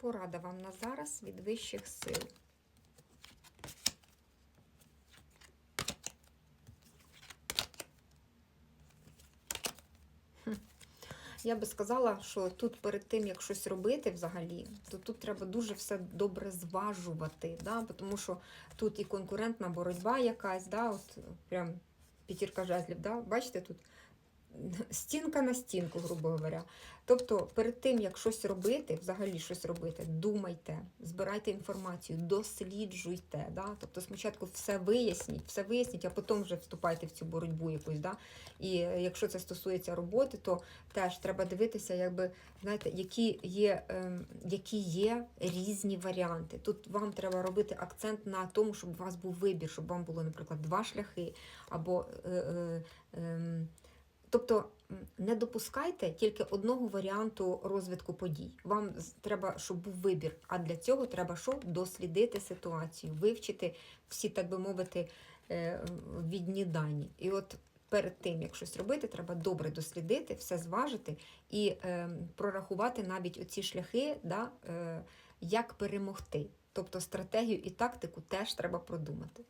Порада вам на зараз від вищих сил. Я би сказала, що тут перед тим, як щось робити взагалі, то тут треба дуже все добре зважувати, да? тому що тут і конкурентна боротьба якась, да? От прям п'ятірка жезлів, да? бачите тут? Стінка на стінку, грубо говоря. Тобто, перед тим, як щось робити, взагалі щось робити, думайте, збирайте інформацію, досліджуйте. Да? Тобто, спочатку все виясніть, все виясніть, а потім вже вступайте в цю боротьбу якусь. Да? І е, якщо це стосується роботи, то теж треба дивитися, якби, знаєте, які є, ем, які є різні варіанти. Тут вам треба робити акцент на тому, щоб у вас був вибір, щоб вам було, наприклад, два шляхи або. Е, е, ем, Тобто не допускайте тільки одного варіанту розвитку подій. Вам треба, щоб був вибір. А для цього треба що? Дослідити ситуацію, вивчити всі, так би мовити, е, відні дані. І от перед тим, як щось робити, треба добре дослідити, все зважити і е, прорахувати навіть оці шляхи, да, е, як перемогти. Тобто стратегію і тактику теж треба продумати.